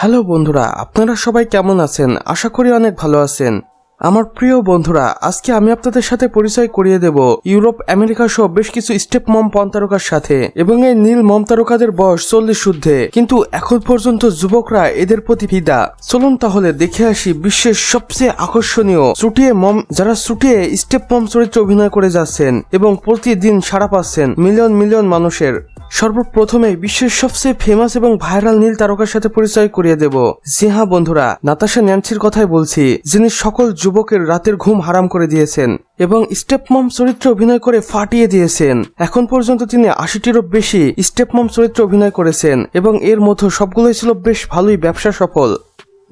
Hello বন্ধুরা আপনারা সবাই কেমন আছেন? আশা করি অনেক ভালো আছেন। আমার প্রিয় বন্ধুরা, আজকে আমি আপনাদের সাথে পরিচয় করিয়ে দেব ইউরোপ, আমেরিকা সহ বেশ কিছু স্টেপ মম পন্তারকার সাথে। এবং এই নীল মম তারকাদের বয়স চল্লিশ শুদ্ধে কিন্তু এখন পর্যন্ত যুবকরা এদের প্রতি ফিদা। চলুন তাহলে দেখে আসি বিশ্বের সবচেয়ে আকর্ষণীয় চুটিয়ে মম, যারা চুটিয়ে স্টেপ মম চরিত্রে অভিনয় করে যাচ্ছেন এবং প্রতিদিন সারা পাচ্ছেন মিলিয়ন মিলিয়ন মানুষের। সর্বপ্রথমে বিশ্বের সবচেয়ে ফেমাস এবং ভাইরাল নীল তারকার সাথে পরিচয় করিয়ে দেব। জি হ্যাঁ বন্ধুরা, নাতাশা ন্যান্সির কথাই বলছি, যিনি সকল যুবকের রাতের ঘুম হারাম করে দিয়েছেন এবং স্টেপ মম চরিত্রে অভিনয় করে ফাটিয়ে দিয়েছেন। এখন পর্যন্ত তিনি আশিটিরও বেশি স্টেপ মম চরিত্রে অভিনয় করেছেন এবং এর মধ্যে সবগুলোই ছিল বেশ ভালোই, ব্যবসা সফল।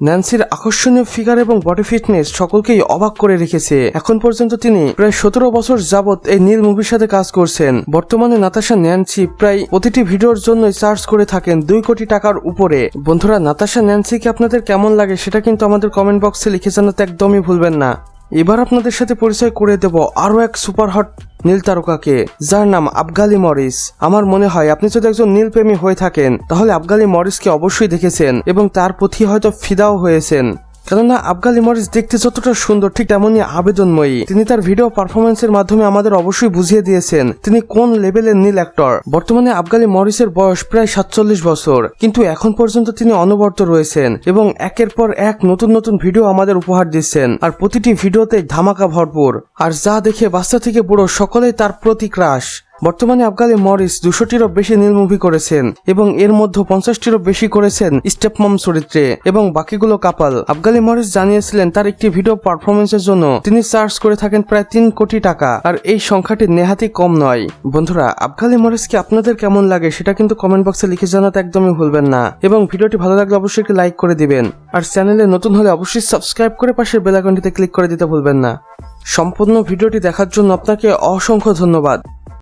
ন্যান্সির আকর্ষণীয় ফিগার এবং বডি ফিটনেস সকলকেই অবাক করে রেখেছে। এখন পর্যন্ত তিনি প্রায় সতেরো বছর যাবৎ এই নীল মুভির সাথে কাজ করছেন। বর্তমানে নাতাশা ন্যান্সি প্রায় প্রতিটি ভিডিওর জন্য চার্জ করে থাকেন দুই কোটি টাকার উপরে। বন্ধুরা, নাতাশা ন্যান্সিকে আপনাদের কেমন লাগে সেটা কিন্তু আমাদের কমেন্ট বক্সে লিখে জানাতে একদমই ভুলবেন না। এবার আপনাদের সাথে পরিচয় করে দেব আরও এক সুপার হট নীল তারকাকে, যার নাম আবগালি মরিস। আমার মনে হয় আপনি যদি একজন নীল প্রেমী হয়ে থাকেন, তাহলে আবগালি মরিসকে অবশ্যই দেখেছেন এবং তার প্রতি হয়তো ফিদাও হয়েছেন। কেননা আবগালি মরিস দেখতে যতটা সুন্দর, ঠিক তেমনই আবেদনময়ী। তিনি তার ভিডিও পারফরমেন্সের মাধ্যমে আমাদের অবশ্যই বুঝিয়ে দিয়েছেন, তিনি কোন লেভেলের নীল অ্যাক্টর বর্তমানে আবগালি মরিসের বয়স প্রায় সাতচল্লিশ বছর, কিন্তু এখন পর্যন্ত তিনি অনবরত রয়েছেন এবং একের পর এক নতুন নতুন ভিডিও আমাদের উপহার দিচ্ছেন, আর প্রতিটি ভিডিওতে ধামাকা ভরপুর। আর যা দেখে বাচ্চা থেকে বুড়ো সকলেই তার প্রতি ক্রাশ। বর্তমানে আফগালি মরিস দুশোটিরও বেশি নীল মুভি করেছেন এবং এর মধ্যে পঞ্চাশটিরও বেশি করেছেন স্টেপমম চরিত্রে। এবং বাকিগুলো কাপাল। আফগালি মরিস জানিয়েছিলেন তার একটি ভিডিও পারফরমেন্সের জন্য। তিনি চার্জ করে থাকেন প্রায় তিন কোটি টাকা। আর এই সংখ্যাটি নেহাতি কম নয়। বন্ধুরা, আফগালি মরিসকে আপনাদের কেমন লাগে সেটা কিন্তু কমেন্ট বক্সে লিখে জানাতে একদমই ভুলবেন না। এবং ভিডিওটি ভালো লাগলে অবশ্যই একটি লাইক করে দিবেন। আর চ্যানেলে নতুন হলে অবশ্যই সাবস্ক্রাইব করে পাশের বেলাকনটিতে ক্লিক করে দিতে ভুলবেন না। সম্পূর্ণ ভিডিওটি দেখার জন্য আপনাকে অসংখ্য ধন্যবাদ।